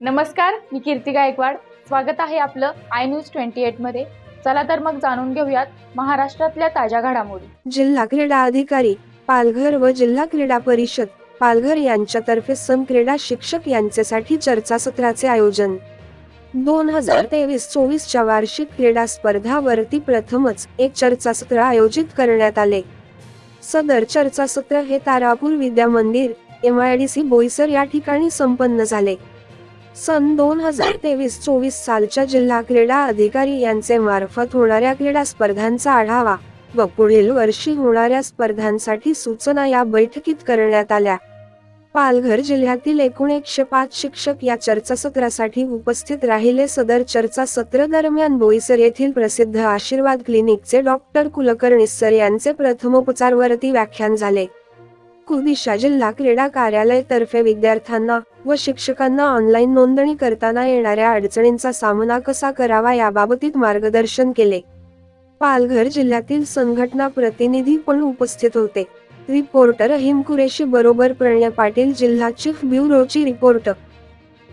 नमस्कार मी कीर्ती गायकवाड. स्वागत आहे आपलं आय न्यूज ट्वेंटी एटमध्ये. चला तर मग जाणून घेऊयात महाराष्ट्रातल्या ताज्या घडामोडी. जिल्हा क्रीडा अधिकारी पालघर व जिल्हा क्रीडा परिषद पालघर यांच्यातर्फे सम क्रीडा शिक्षक यांच्यासाठी चर्चासत्राचे आयोजन. दोन हजार तेवीस चोवीसच्या वार्षिक क्रीडा स्पर्धावरती प्रथमच एक चर्चासत्र आयोजित करण्यात आले. सदर चर्चासत्र हे Tarapur Vidya Mandir M I D C Boisar या ठिकाणी संपन्न झाले. सन दोन हजार तेवीस चोवीस सालच्या जिल्हा क्रीडा अधिकारी यांचे मार्फत होणाऱ्या क्रीडा स्पर्धांचा आढावा व पुढील वर्षी होणाऱ्या स्पर्धांसाठी सूचना या बैठकीत करण्यात आल्या. पालघर जिल्ह्यातील एकूण एकशे पाच शिक्षक या चर्चासत्रासाठी उपस्थित राहिले. सदर चर्चासत्र दरम्यान बोईसर येथील प्रसिद्ध आशीर्वाद क्लिनिकचे डॉक्टर कुलकर्णी सर यांचे प्रथमोपचारवरती व्याख्यान झाले. कुर्दिशा जिल्हा क्रीडा कार्यालय तर्फे विद्यार्थ्यांना व शिक्षकांना ऑनलाईन नोंदणी करताना येणाऱ्या अडचणींचा सामना कसा करावा याबाबतीत मार्गदर्शन केले. पालघर जिल्ह्यातील संघटना प्रतिनिधी पण उपस्थित होते. रिपोर्टर हिम कुरेशी बरोबर प्रणय पाटील जिल्हा चीफ ब्युरोची रिपोर्टर